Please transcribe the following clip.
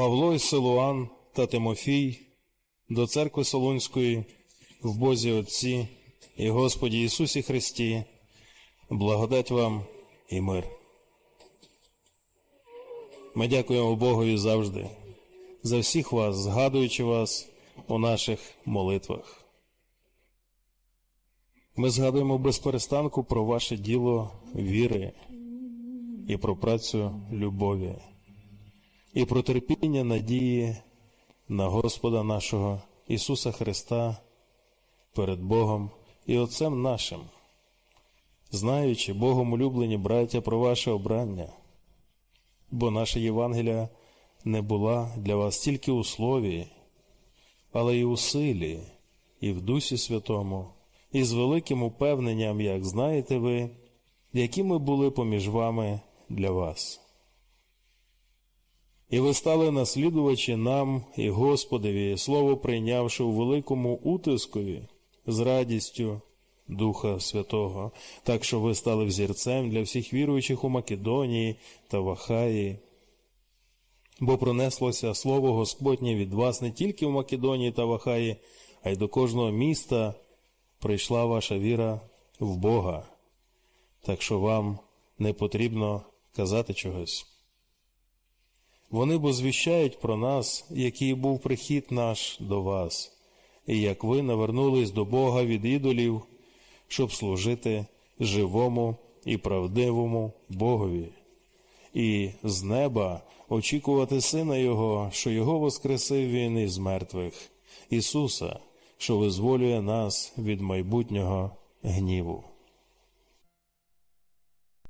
Павло і Силуан та Тимофій до церкви Солунської в Бозі Отці і Господі Ісусі Христі, благодать вам і мир. Ми дякуємо Богові завжди за всіх вас, згадуючи вас у наших молитвах. Ми згадуємо без перестанку про ваше діло віри і про працю любові, і про терпіння надії на Господа нашого Ісуса Христа перед Богом і Отцем нашим, знаючи Богом улюблені браття про ваше обрання, бо наша Євангелія не була для вас тільки у слові, але й у силі, і в Дусі Святому, і з великим упевненням, як знаєте ви, які ми були поміж вами для вас. І ви стали наслідувачі нам і Господові, слово прийнявши у великому утискові з радістю Духа Святого, так що ви стали взірцем для всіх віруючих у Македонії та в Ахаї. Бо пронеслося слово Господнє від вас не тільки в Македонії та в Ахаї, а й до кожного міста прийшла ваша віра в Бога, так що вам не потрібно казати чогось. Вони бо звіщають про нас, який був прихід наш до вас, і як ви навернулись до Бога від ідолів, щоб служити живому і правдивому Богові, і з неба очікувати Сина Його, що Його воскресив Він із мертвих, Ісуса, що визволює нас від майбутнього гніву.